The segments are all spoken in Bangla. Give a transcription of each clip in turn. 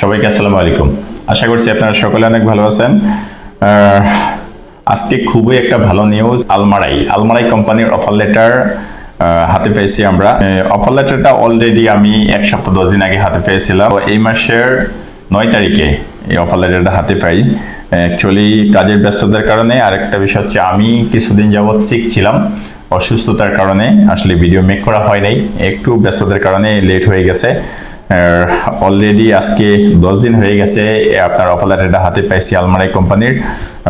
সবাইকে আসসালামু আলাইকুম। আশা করছি আপনারা সকলে অনেক ভালো আছেন। আজকে খুবই একটা ভালো নিউজ আলমারাই। আলমারাই কোম্পানির অফার লেটার হাতে পেয়েছি আমরা। অফার লেটারটা অলরেডি আমি এক সপ্তাহ, দশ দিন আগে হাতে পেয়েছিলাম। এই মাসের নয় তারিখে এই অফার লেটারটা হাতে পাই। অ্যাকচুয়ালি কাজের ব্যস্ততার কারণে আরেকটা বিষয় হচ্ছে আমি কিছুদিন যাবৎ সিক ছিলাম। অসুস্থতার কারণে আসলে ভিডিও মেক করা হয় নাই। একটু ব্যস্ততার কারণে লেট হয়ে গেছে। অলরেডি আজকে দশ দিন হয়ে গেছে আপনার অফার লেটারটা হাতে পাইছি আলমারাই কোম্পানির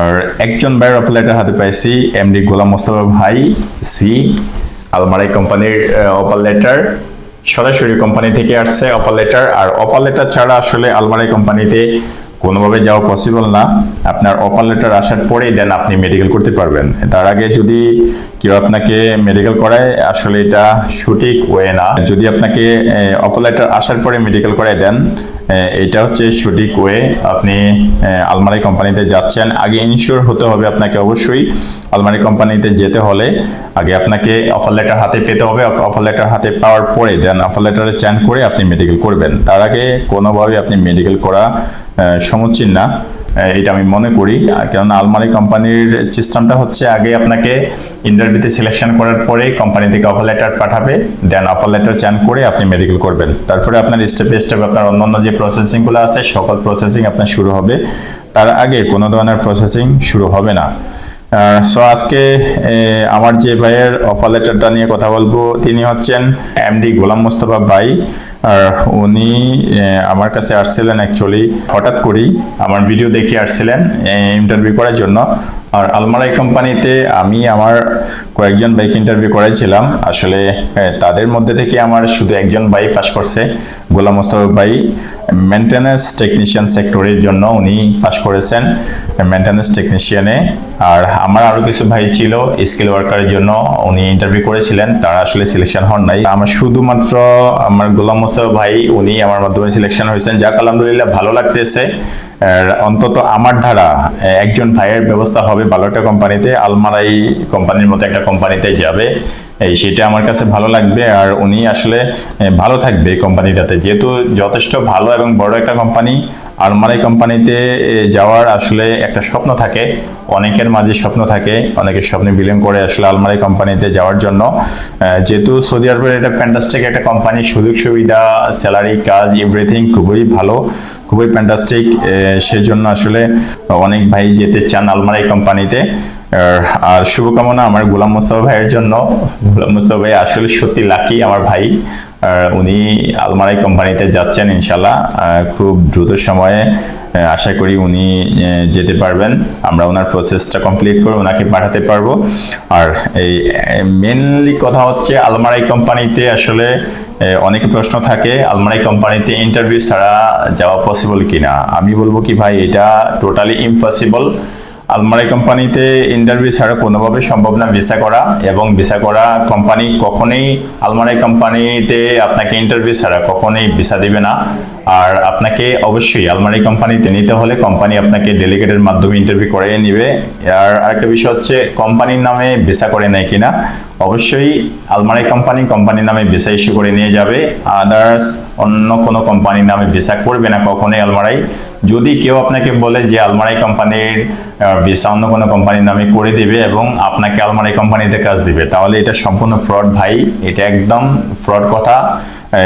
আর একজন ভাইয়ের অফার লেটার হাতে পাইছি এমডি গোলাম মোস্তফা ভাই সি আলমারাই কোম্পানির অফার লেটার সরাসরি কোম্পানি থেকে আসছে অফার লেটার আর অফার লেটার ছাড়া আসলে আলমারাই কোম্পানিতে কোনোভাবে যাওয়া পসিবল না। আপনার অফার লেটার আসার পরেই দেন আপনি মেডিকেল করতে পারবেন। তার আগে যদি কেউ আপনাকে মেডিকেল করায়, আসলে এটা সঠিক ওয়ে না। যদি আপনাকে অফার লেটার আসার পরে মেডিকেল করায় দেন এটা হচ্ছে সঠিক ওয়ে আপনি আলমারি কোম্পানিতে যাচ্ছেন, আগে ইনশিওর হতে হবে আপনাকে অবশ্যই। আলমারি কোম্পানিতে যেতে হলে আগে আপনাকে অফার লেটার হাতে পেতে হবে। অফার লেটার হাতে পাওয়ার পরে দেন অফার লেটারে চ্যান করে আপনি মেডিকেল করবেন। তার আগে কোনোভাবে আপনি মেডিকেল করা সমীচীন না এটা আমি মনে করি। কেননা আলমারি কোম্পানির সিস্টেমটা হচ্ছে আগে আপনাকে ইন্টারভিউতে সিলেকশন করার পরে কোম্পানি থেকে অফার লেটার পাঠাবে দেন অফার লেটার চ্যান করে আপনি মেডিকেল করবেন। তারপরে আপনার স্টেপে স্টেপ আপনার অন্যান্য যে প্রসেসিংগুলো আছে, সকল প্রসেসিং আপনার শুরু হবে। তার আগে কোনো ধরনের প্রসেসিং শুরু হবে না। সো আজকে আমার যে ভাইয়ের অফার লেটারটা নিয়ে কথা বলব, তিনি হচ্ছেন এমডি গোলাম মোস্তফা ভাই। আর উনি আমার কাছে আসছিলেন অ্যাকচুয়ালি হঠাৎ করেই, আমার ভিডিও দেখে আসছিলেন ইন্টারভিউ করার জন্য। আর আলমারাই কোম্পানিতে আমি আমার কয়েকজন বাইক ইন্টারভিউ করেছিলাম আসলে তাদের মধ্যে থেকে আমার শুধু একজন ভাই পাস করছে, গোলাম মোস্তফা ভাই। মেনটেন্যান্স টেকনিশিয়ান সেক্টরের জন্য উনি পাস করেছেন মেনটেন্যান্স টেকনিশিয়ানে আর আমার আরও কিছু ভাই ছিল স্কিল ওয়ার্কারের জন্য উনি ইন্টারভিউ করেছিলেন, তারা আসলে সিলেকশন হন নাই। আমার শুধুমাত্র আমার গোলাম মোস্তফা ভাই, উনি আমার মাধ্যমে সিলেকশন হয়েছেন। যাক, আলহামদুলিল্লাহ ভালো লাগতেছে। অন্তত আমার ধারা একজন ভাইয়ের ব্যবস্থা হবে ভালো একটা কোম্পানিতে আলমারাই কোম্পানির মতো একটা কোম্পানিতে যাবে। এই সেটা আমার কাছে ভালো লাগবে আর উনি আসলে ভালো থাকবে এই কোম্পানিটাতে। যেহেতু যথেষ্ট ভালো এবং বড় একটা কোম্পানি আলমারাই কোম্পানিতে যাওয়ার আসলে একটা স্বপ্ন থাকে, অনেকের মাঝে স্বপ্ন থাকে, অনেকের স্বপ্নে বিলিয়ন করে আসলে আলমারি কোম্পানিতে যাওয়ার জন্য। যেহেতু সৌদি আরবের এটা ফ্যান্টাস্টিক একটা কোম্পানি, সুযোগ সুবিধা স্যালারি কাজ এভরিথিং খুবই ভালো, খুবই ফ্যান্টাস্টিক সেজন্য আসলে অনেক ভাই যেতে চান আলমারি কোম্পানিতে। আর- শুভকামনা আমার গোলাম মোস্তফা ভাইয়ের জন্য। গোলাম মোস্তফা ভাই আসলে সত্যি লাকি আমার ভাই। উনি আলমারাই কোম্পানিতে যাচ্ছেন ইনশাল্লাহ খুব দ্রুত সময়ে আশা করি উনি যেতে পারবেন। আমরা ওনার প্রসেসটা কমপ্লিট করে ওনাকে পাঠাতে পারব। আর এই মেনলি কথা হচ্ছে আলমারাই কোম্পানিতে আসলে অনেক প্রশ্ন থাকে। আলমারাই কোম্পানিতে ইন্টারভিউ ছাড়া যাওয়া পসিবল কিনা? আমি বলব কি ভাই, এটা টোটালি ইম্পসিবল আলমারাই কোম্পানিতে ইন্টারভিউ ছাড়া কোনোভাবে সম্ভব না ভিসা করা এবং ভিসা করা কোম্পানি কখনোই আলমারি কোম্পানিতে আপনাকে ইন্টারভিউ ছাড়া কখনোই ভিসা দিবে না। আর আপনাকে অবশ্যই আলমারি কোম্পানিতে নিতে হলে কোম্পানি আপনাকে ডেলিগেটের মাধ্যমে ইন্টারভিউ করে নিবে। আর আরেকটা বিষয় হচ্ছে কোম্পানির নামে ভিসা করে নেয় কিনা? অবশ্যই আলমারি কোম্পানি কোম্পানির নামে ভিসা ইস্যু করে নিয়ে যাবে। আদার্স অন্য কোনো কোম্পানির নামে ভিসা করবে না কখনোই আলমারাই যদি কেউ আপনাকে বলে যে আলমারাই কোম্পানির ভিসা অন্য কোনো কোম্পানির নামে করে দিবে এবং আপনাকে আলমারাই কোম্পানিতে কাজ দিবে, তাহলে এটা সম্পূর্ণ ফ্রড ভাই। এটা একদম ফ্রড কথা।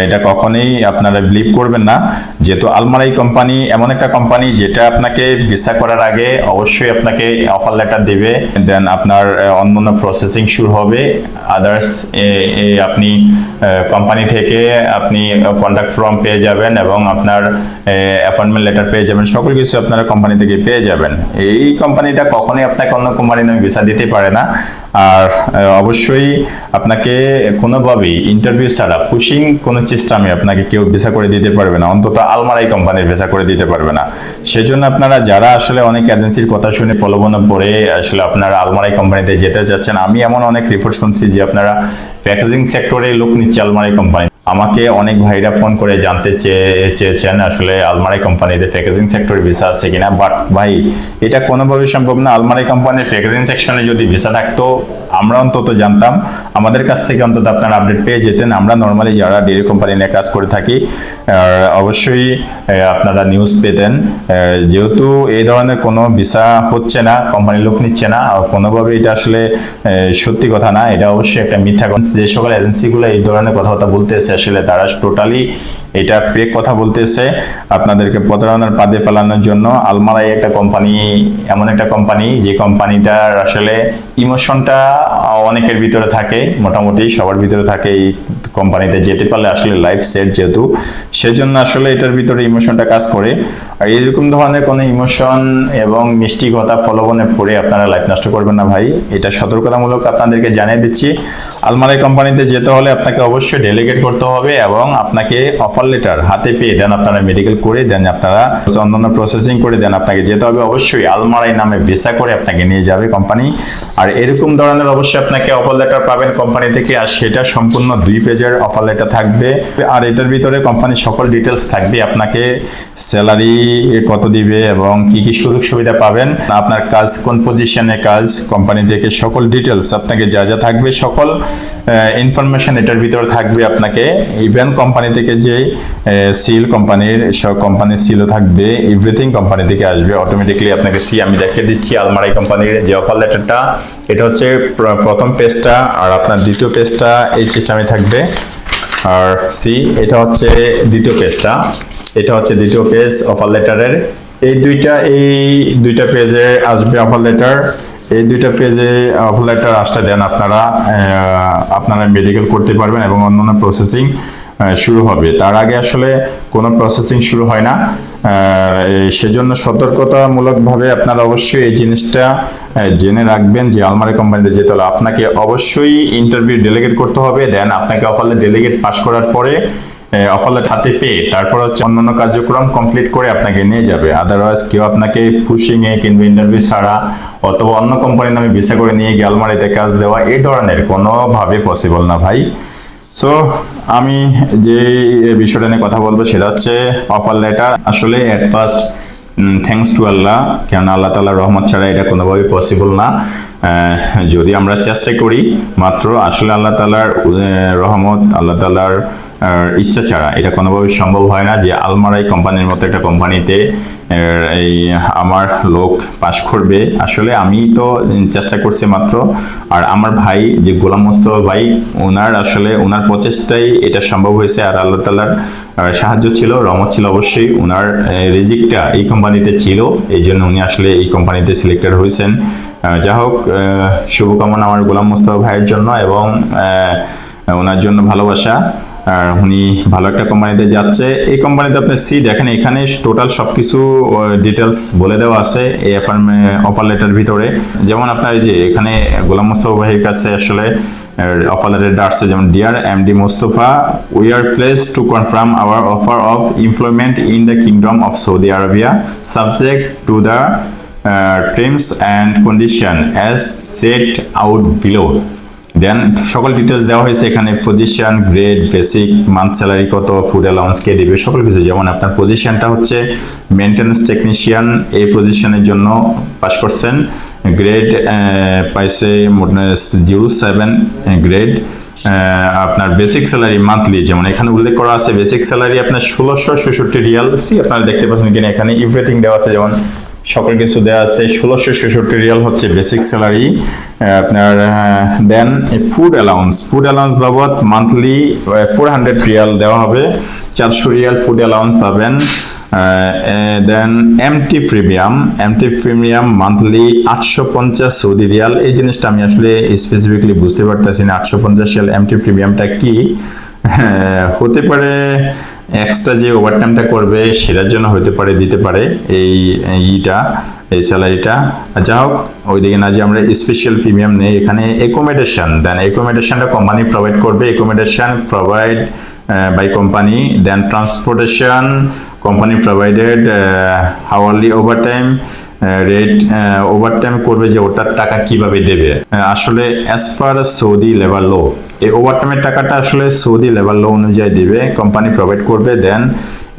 এটা কখনোই আপনারা বিলিভ করবেন না। যেহেতু আলমারাই কোম্পানি এমন একটা কোম্পানি যেটা আপনাকে ভিসা করার আগে অবশ্যই আপনাকে অফার লেটার দিবে দেন আপনার অন্যান্য প্রসেসিং শুরু হবে। আদার্স আপনি কোম্পানি থেকে আপনি কন্ট্যাক্ট ফর্ম পেয়ে যাবেন এবং আপনার অ্যাপয়েন্টমেন্ট লেটার পেয়ে যাবেন। সকল কিছু আপনারা কোম্পানি থেকে পেয়ে যাবেন। এই কোম্পানিটা কখনোই আপনাকে অন্য কোম্পানির নামে ভিসা দিতে পারে না। আর অবশ্যই আপনাকে কোনোভাবেই ইন্টারভিউ ছাড়া পুশিং কোনো সিস্টেমে আপনাকে কেউ ভিসা করে দিতে পারবে না, অন্তত আলমারাই কোম্পানির ভিসা করে দিতে পারবে না। সেজন্য আপনারা যারা আসলে অনেক এজেন্সির কথা শুনে প্রলোভন পড়ে আসলে আপনারা আলমারাই কোম্পানিতে যেতে চাচ্ছেন, আমি এমন অনেক রিপোর্ট শুনছি যে আপনারা প্যাকেজিং সেক্টরে লোক নিচ্ছে আলমারাই কোম্পানি। আমাকে অনেক ভাইরা ফোন করে জানতে চেয়ে চেয়েছেন আসলে আলমারাই কোম্পানিতে প্যাকেজিং সেক্টরে ভিসা আছে কিনা বাট ভাই, এটা কোনোভাবেই সম্ভব না। আলমারাই কোম্পানির প্যাকেজিং সেকশনে যদি ভিসা থাকতো আমরা অন্তত জানতাম, আমাদের কাছ থেকে অন্তত আপনারা আপডেট পেয়ে যেতেন। আমরা নর্মালি যারা ডেরি কোম্পানি নিয়ে কাজ করে থাকি অবশ্যই আপনারা নিউজ পেতেন। যেহেতু এই ধরনের কোনো ভিসা হচ্ছে না কোম্পানি লোক নিচ্ছে না, আর কোনোভাবে এটা আসলে সত্যি কথা না, এটা অবশ্যই একটা মিথ্যা যে সকল এজেন্সিগুলো এই ধরনের কথাবার্তা বলতেছে, আসলে তারা টোটালি এটা ফেক কথা বলতেছে। আপনাদেরকে প্রতারণার পাদে ফেলানোর জন্য আলমারাই একটা কোম্পানি এমন একটা কোম্পানি যে কোম্পানিটার আসলে ইমোশনটা অনেকের ভিতরে থাকে, মোটামুটি সবার ভিতরে থাকে। এই কোম্পানিতে যেতে পারলে আসলে লাইফ সেট যেহেতু, সেজন্য আসলে এটার ভিতরে ইমোশনটা কাজ করে। আর এরকম ধরনের কোনো ইমোশন এবং মিষ্টি কথা ফলবনে পড়ে আপনারা লাইফ নষ্ট করবেন না ভাই। এটা সতর্কতামূলক আপনাদেরকে জানিয়ে দিচ্ছি। আলমারাই কোম্পানিতে যেতে হলে আপনাকে অবশ্যই ডেলিগেট করতে হবে এবং আপনাকে অফার লেটার হাতে পেয়ে দেন আপনারা মেডিকেল করে দেন আপনারা অন্যান্য প্রসেসিং করে দেন আপনাকে যেতে হবে। অবশ্যই আলমারাই নামে ভিসা করে আপনাকে নিয়ে যাবে কোম্পানি। আর এরকম ধরনের অবশ্যই আপনাকে অফার লেটার পাবেন কোম্পানি থেকে, আর সেটা সম্পূর্ণ দুই পেজের অফার লেটার থাকবে। আর এটার ভিতরে কোম্পানির সকল ডিটেলস থাকবে, আপনাকে স্যালারি কত দিবে এবং কি কি সুযোগ সুবিধা পাবেন, আপনার কাজ কোন পজিশনে কাজ কোম্পানি থেকে সকল ডিটেলস আপনাকে যা যা থাকবে, সকল ইনফরমেশন এটার ভিতরে থাকবে আপনাকে। ইভেন কোম্পানি থেকে যে সিল কোম্পানির সব কোম্পানির সিলও থাকবে এভরিথিং কোম্পানি থেকে আসবে। অটোমেটিকলি আপনাকে সি আমি দেখিয়ে দিচ্ছি আলমারাই কোম্পানির যে অফার লেটারটা এটা হচ্ছে প্রথম পেজটা আর আপনার দ্বিতীয় পেজটা এই সিস্টেমে থাকবে। আর সি এটা হচ্ছে দ্বিতীয় পেজটা এটা হচ্ছে দ্বিতীয় পেজ অফার লেটারের এই দুইটা এই দুইটা পেজে আসবে অফার লেটার এই দুইটা পেজে অফার লেটার আসতে দেন আপনারা আপনারা মেডিকেল করতে পারবেন এবং অন্যান্য প্রসেসিং শুরু হবে। তার আগে আসলে কোনো প্রসেসিং শুরু হয় না। সেজন্য সতর্কতামূলকভাবে আপনারা অবশ্যই এই জিনিসটা জেনে রাখবেন যে আলমারি কোম্পানিতে যেতে হলে আপনাকে অবশ্যই ইন্টারভিউ ডেলিগেট করতে হবে। দেন আপনাকে অফারে ডেলিগেট পাস করার পরে অফার হাতে পেয়ে তারপর হচ্ছে অন্যান্য কার্যক্রম কমপ্লিট করে আপনাকে নিয়ে যাবে। আদারওয়াইজ কেউ আপনাকে পুশিং এ কিংবা ইন্টারভিউ ছাড়া অথবা অন্য কোম্পানির নামে ভিসা করে নিয়ে গিয়ে আলমারিতে কাজ দেওয়া এই ধরনের কোনোভাবে পসিবল না ভাই। সো আমি যে বিষয়টা নিয়ে কথা বলব সেটা হচ্ছে অফার লেটার আসলে at first thanks to Allah, কেননা আল্লাহ তালার রহমত ছাড়া এটা কোনোভাবেই পসিবল না। যদি আমরা চেষ্টা করি, মাত্র আসলে আল্লাহ তালার রহমত, আল্লাহ তালার ইচ্ছা ছাড়া। এটা কোনোভাবেই সম্ভব হয় না যে আলমারাই কোম্পানির মতো একটা কোম্পানিতে এই আমার লোক পাশ করবে। আসলে আমি তো চেষ্টা করছি মাত্র। আর আমার ভাই, যে গোলাম মোস্তফা ভাই ওনার আসলে ওনার প্রচেষ্টাই এটা সম্ভব হয়েছে। আর আল্লাহ তালার সাহায্য ছিল, রহমত ছিল অবশ্যই। ওনার রিজিকটা এই কোম্পানিতে ছিল। এই জন্য উনি আসলে এই কোম্পানিতে সিলেক্টেড হয়েছেন। যা হোক শুভকামনা আমার গোলাম মোস্তফা ভাইয়ের জন্য এবং ওনার জন্য ভালোবাসা। আর উনি ভালো একটা কোম্পানিতে যাচ্ছে। এই কোম্পানিতে আপনি সি দেখেন, এখানে টোটাল সবকিছু ডিটেলস বলে দেওয়া আছে এই অফার লেটার ভিতরে। যেমন আপনার এই যে এখানে গোলাম মোস্তফা ভাইয়ের কাছে আসলে অফার লেটারটা আসছে যেমন dear M D Mostafa we are pleased to confirm our offer of employment in the kingdom of Saudi Arabia subject to the terms and condition as set out below then সকল ডিটেলস দেওয়া হয়েছে এখানে position grade basic month salary কত ফুড অ্যালাউন্স কে দিবে সকল কিছু। যেমন আপনার পজিশনটা হচ্ছে মেনটেন্যান্স টেকনিশিয়ান এই পজিশনের জন্য পাস করছেন। গ্রেড পাইছে জিরো সেভেন গ্রেড আপনার বেসিক স্যালারি মান্থলি যেমন এখানে উল্লেখ করা আছে বেসিক স্যালারি আপনার ষোলোশো ছেষট্টি রিয়াল। সি আপনারা দেখতে পাচ্ছেন কিনা, এখানে এভরিথিং দেওয়া আছে, যেমন সকল কিছু দেওয়া আছে। ষোলোশো ছেষট্টি রিয়াল হচ্ছে বেসিক স্যালারি আপনার then food allowance food allowance বাবদ মান্থলি ফোর হান্ড্রেড রিয়াল দেওয়া হবে। চারশো রিয়াল ফুড অ্যালাউন্স পাবেন। Then MT premium MT premium monthly আটশো পঞ্চাশ সৌদি রিয়াল। এই জিনিসটা আমি আসলে স্পেসিফিকলি বুঝতে পারতেছি না। আটশো পঞ্চাশ রিয়াল এমটি প্রিমিয়ামটা কি? হ্যাঁ, হতে পারে এক্সট্রা যে ওভারটাইমটা করবে, সেটার জন্য হতে পারে, দিতে পারে এই ইটা, এই স্যালারিটা যা হোক, ওইদিকে না, যে আমরা স্পেশাল প্রিমিয়াম নেই, এখানে একোমেডেশন দেন একোমেডেশনটা কোম্পানি প্রোভাইড করবে। Accommodation provide by company then transportation company provided hourly overtime rate overtime করবে যে ওটার টাকা কীভাবে দেবে? আসলে as per Saudi labour law এই ওভার টাইমের টাকাটা আসলে সৌদি লেবার লো অনুযায়ী দিবে কোম্পানি প্রোভাইড করবে দেন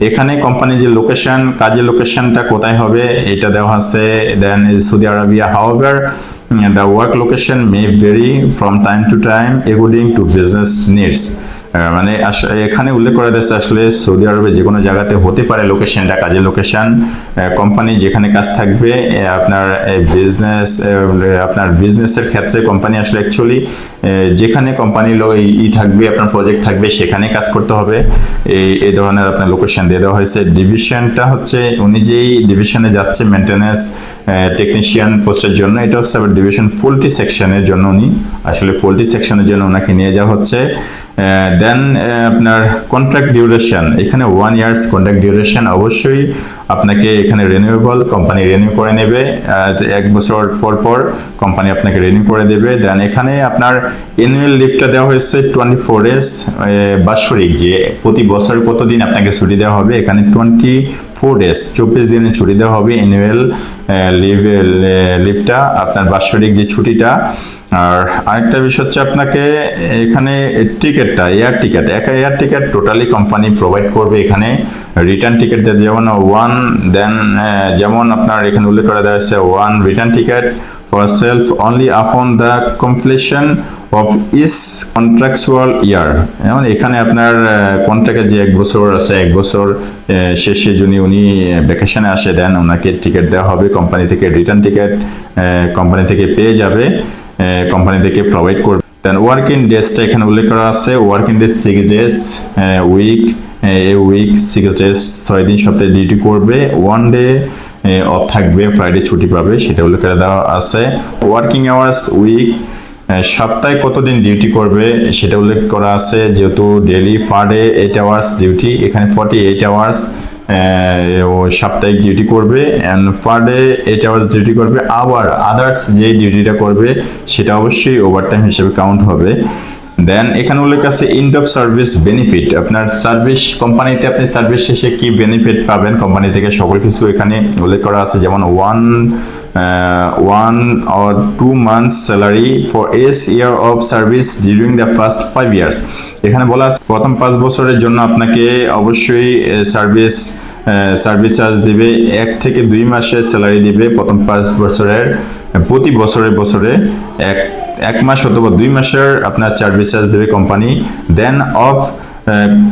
এখানে কোম্পানি যে লোকেশন কাজের লোকেশনটা কোথায় হবে, এটা দেওয়া আছে then Saudi Arabia however the work location may vary from time to time according to business needs মানে এখানে উল্লেখ করা যাচ্ছে আসলে সৌদি আরবে যে কোনো জায়গাতে হতে পারে লোকেশনটা কাজের লোকেশন কোম্পানি যেখানে কাজ থাকবে আপনার বিজনেস আপনার বিজনেসের ক্ষেত্রে কোম্পানি আসলে অ্যাকচুয়ালি যেখানে কোম্পানি ই থাকবে, আপনার প্রজেক্ট থাকবে, সেখানে কাজ করতে হবে। এই এই ধরনের আপনার লোকেশন দিয়ে দেওয়া হয়েছে। ডিভিশনটা হচ্ছে, উনি যেই ডিভিশনে যাচ্ছে মেনটেন্যান্স টেকনিশিয়ান পোস্টের জন্য, এটা হচ্ছে আবার ডিভিশন পোল্ট্রি সেকশনের জন্য উনি, আসলে পোল্ট্রি সেকশনের জন্য ওনাকে নিয়ে যাওয়া হচ্ছে। দেন আপনার কন্ট্রাক্ট ডিউরেশন এখানে ওয়ান ইয়ার্স কন্ট্রাক্ট ডিউরেশন অবশ্যই আপনাকে এখানে রিনিউয়েবল কোম্পানি রিনিউ করে নেবে। এক বছর পর পর কোম্পানি আপনাকে রিনিউ করে দেবে। দেন এখানে আপনার অ্যানুয়াল লিভটা দেওয়া হয়েছে টোয়েন্টি ফোর ডেজ বাৎসরিক, যে প্রতি বছর কতদিন আপনাকে ছুটি দেওয়া হবে, এখানে টোয়েন্টি ফোর ডেজ চব্বিশ দিনের ছুটি দেওয়া হবে অ্যানুয়াল লিভ লিভটা আপনার বাৎসরিক যে ছুটিটা। আর আরেকটা বিষয় হচ্ছে আপনাকে এখানে টিকিটটা এয়ার টিকিট একা air ticket totally company provide করবে এখানে। রিটার্ন টিকিট যেমন ওয়ান দেন যেমন আপনার এখানে উল্লেখ করা দেওয়া হয়েছে one return ticket for self only upon the completion of his contractual year যেমন এখানে আপনার কন্ট্রাক্টে যে এক বছর আছে, এক বছর শেষে যদি উনি ভ্যাকেশনে আসে দেন ওনাকে টিকিট দেওয়া হবে কোম্পানি থেকে রিটার্ন টিকিট কোম্পানি থেকে পেয়ে যাবে কোম্পানি থেকে প্রোভাইড করবে। দেন ওয়ার্কিং ডেজটা এখানে উল্লেখ করা আছে working days six days week a week six days ছয় দিন সপ্তাহে ডিউটি করবে ওয়ান ডে অফ থাকবে ফ্রাইডে ছুটি পাবে, সেটা উল্লেখ করে দেওয়া আছে। ওয়ার্কিং আওয়ার্স উইক সপ্তাহে কতদিন ডিউটি করবে সেটা উল্লেখ করা আছে, যেহেতু daily per day eight hours duty এখানে ফর্টি এইট আওয়ার্স ও সাপ্তাহিক ডিউটি করবে and per day eight hours duty করবে, আবার আদার্স যে ডিউটিটা করবে, সেটা অবশ্যই ওভারটাইম হিসেবে কাউন্ট হবে। দেন এখানে উল্লেখ আছে ইন্ড অফ সার্ভিস বেনিফিট আপনার সার্ভিস কোম্পানিতে আপনি সার্ভিস শেষে কি বেনিফিট পাবেন? কোম্পানি থেকে সকল কিছু এখানে উল্লেখ করা আছে, যেমন one one or two months salary for each year of service during the first five years এখানে বলা আছে, প্রথম পাঁচ বছরের জন্য আপনাকে অবশ্যই সার্ভিস সার্ভিস চার্জ দিবে, এক থেকে দুই মাসের স্যালারি দিবে প্রথম পাঁচ বছরের, প্রতি বছরে বছরে এক এক মাস অথবা দুই মাসের আপনার চার্জ দেবে company then of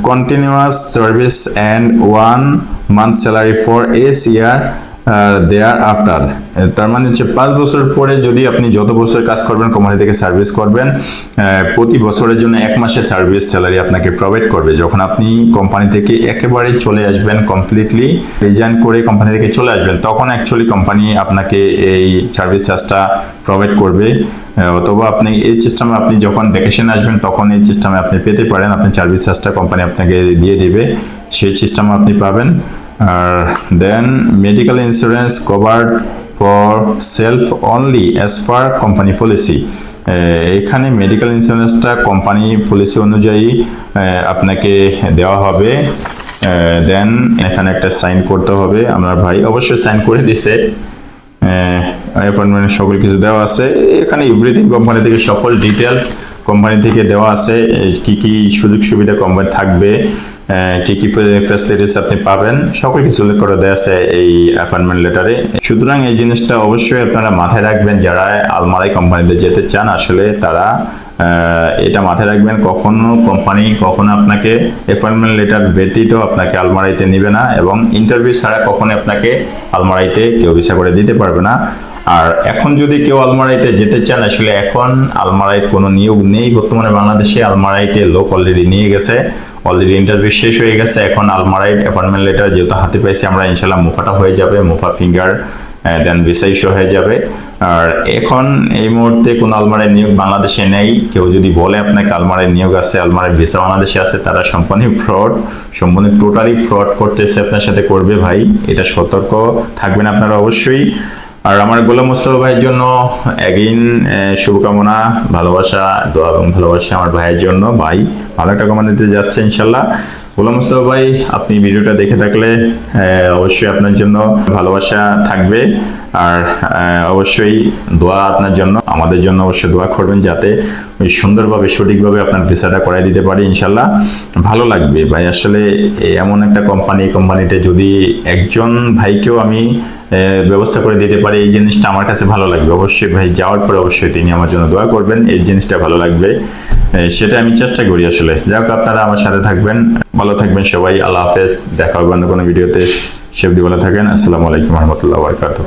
continuous service and one month salary for each year thereafter তার মানে হচ্ছে পাঁচ বছর পরে যদি আপনি যত বছর কাজ করবেন কোম্পানি থেকে সার্ভিস করবেন প্রতি বছরের জন্য এক মাসের সার্ভিস স্যালারি আপনাকে প্রোভাইড করবে। যখন আপনি কোম্পানি থেকে একেবারে চলে আসবেন কমপ্লিটলি রিজাইন করে কোম্পানি থেকে চলে আসবেন, তখন অ্যাকচুয়ালি কোম্পানি আপনাকে এই সার্ভিস চার্জটা প্রোভাইড করবে। অথবা আপনি এই সিস্টেমে আপনি যখন ভ্যাকেশন আসবেন, তখন এই সিস্টেমে আপনি পেতে পারেন, আপনি সার্ভিস চার্জটা কোম্পানি আপনাকে দিয়ে দিবে। সেই সিস্টেম আপনি পাবেন। আর then medical insurance covered for self only as per company policy এখানে মেডিকেল ইন্স্যুরেন্সটা কোম্পানি পলিসি অনুযায়ী আপনাকে দেওয়া হবে। দেন এখানে একটা সাইন করতে হবে। আমার ভাই অবশ্যই সাইন করে দিছে। অ্যাপয়েন্টমেন্ট সকল কিছু দেওয়া আছে। এখানে এভরিথিং কোম্পানি থেকে সকল ডিটেলস কোম্পানি থেকে দেওয়া আছে। কি কি সুযোগ সুবিধা কোম্পানি থাকবে। কি কি ফ্যাসিলিটিস আপনি পাবেন, সকল কিছু উল্লেখ করে দেওয়া আছে এই অ্যাপয়েন্টমেন্ট লেটারে সুতরাং এই জিনিসটা অবশ্যই আপনারা মাথায় রাখবেন, যারা আলমারাই কোম্পানিতে যেতে চান, আসলে তারা এটা মাথায় রাখবেন, কখনো কোম্পানি কখনো আপনাকে অ্যাপয়েন্টমেন্ট লেটার ব্যতীত আপনাকে আলমারাইতে নেবে না এবং ইন্টারভিউ ছাড়া কখনো আপনাকে আলমারাইতে কেউ ভিসা করে দিতে পারবে না। আর এখন যদি কেউ আলমারাইতে যেতে চান, আসলে এখন আলমারাইট কোনো নিয়োগ নেই। বর্তমানে বাংলাদেশে আলমারাইতে লোক অলরেডি নিয়ে গেছে। অলরেডি ইন্টারভিউ শেষ হয়ে গেছে, এখন আলমারাইট অ্যাপয়েন্টমেন্ট লেটার যেহেতু হাতে পাইছি, আমরা ইনশাল্লাহ মুফাটা হয়ে যাবে মুফা ফিঙ্গার দেন ইস্যু হয়ে যাবে। আর এখন এই মুহূর্তে কোনো আলমারের নিয়োগ বাংলাদেশে নেই। কেউ যদি বলে আপনাকে আলমারের নিয়োগ আছে আলমারের ভিসা বাংলাদেশে আছে, তারা সম্পূর্ণ ফ্রড সম্পূর্ণ টোটালি ফ্রড করতেছে, আপনার সাথে করবে ভাই, এটা সতর্ক থাকবেন আপনারা অবশ্যই। আর আমার গোলাম মোস্তফা ভাইয়ের জন্য এগেইন শুভকামনা, ভালোবাসা, দোয়া এবং ভালোবাসা আমার ভাইয়ের জন্য। ভাই, ভালো একটা কমানিতে যাচ্ছে, ইনশাল্লাহ। গোলাম মুস্তফা ভাই, আপনি ভিডিওটা দেখে থাকলে অবশ্যই আপনার জন্য ভালোবাসা থাকবে। আর অবশ্যই দোয়া আপনার জন্য, আমাদের জন্য অবশ্যই দোয়া করবেন যাতে ওই সুন্দরভাবে, সঠিকভাবে আপনার ভিসাটা করাই দিতে পারি ইনশাল্লাহ ভালো লাগবে ভাই, আসলে এমন একটা কোম্পানি কোম্পানিতে যদি একজন ভাইকেও আমি ব্যবস্থা করে দিতে পারি, এই জিনিসটা আমার কাছে ভালো লাগবে। অবশ্যই ভাই, যাওয়ার পরে অবশ্যই তিনি আমার জন্য দোয়া করবেন, এই জিনিসটা ভালো লাগবে। সেটা আমি চেষ্টা করি আসলে। যাই হোক, আপনারা আমার সাথে থাকবেন, ভালো থাকবেন সবাই, আল্লাহ হাফেজ, দেখা হবে অন্য কোনো ভিডিওতে। সেবদি ভালো থাকেন, আসসালামু আলাইকুম রহমতুল্লাহ বরকাত